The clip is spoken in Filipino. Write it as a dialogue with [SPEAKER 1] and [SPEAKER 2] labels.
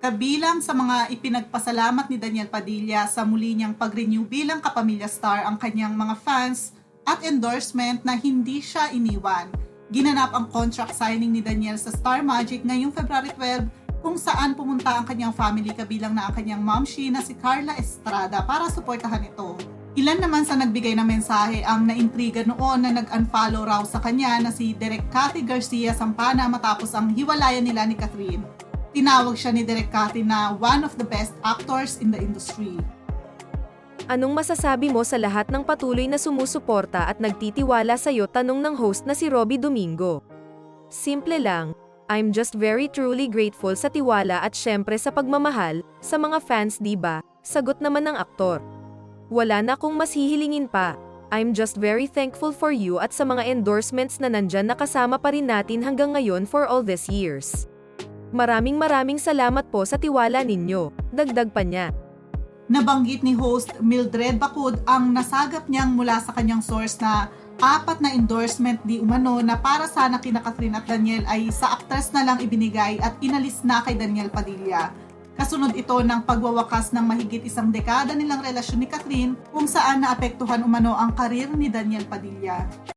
[SPEAKER 1] Kabilang sa mga ipinagpasalamat ni Daniel Padilla sa muli niyang pag-renew bilang kapamilya star ang kanyang mga fans at endorsement na hindi siya iniwan. Ginanap ang contract signing ni Daniel sa Star Magic ngayong February 12 kung saan pumunta ang kanyang family kabilang na ang kanyang momshi na si Carla Estrada para suportahan ito. Ilan naman sa nagbigay ng mensahe ang naintriga noon na nag-unfollow raw sa kanya na si Direk Cathy Garcia Sampana matapos ang hiwalayan nila ni Catherine. Tinawag siya ni Direk Cathy na one of the best actors in the industry.
[SPEAKER 2] Anong masasabi mo sa lahat ng patuloy na sumusuporta at nagtitiwala sa iyo tanong ng host na si Robbie Domingo? Simple lang, I'm just very truly grateful sa tiwala at syempre sa pagmamahal sa mga fans 'di ba? Sagot naman ng aktor. Wala na akong mas hihilingin pa. I'm just very thankful for you at sa mga endorsements na nandyan nakasama pa rin natin hanggang ngayon for all these years. Maraming maraming salamat po sa tiwala ninyo. Dagdag pa niya.
[SPEAKER 1] Nabanggit ni host Mildred Bacud ang nasagap niyang mula sa kanyang source na apat na endorsement di umano na para sana kina Catherine at Daniel ay sa actress na lang ibinigay at inalis na kay Daniel Padilla. Kasunod ito ng pagwawakas ng mahigit isang dekada nilang relasyon ni Catherine kung saan naapektuhan umano ang karir ni Daniel Padilla.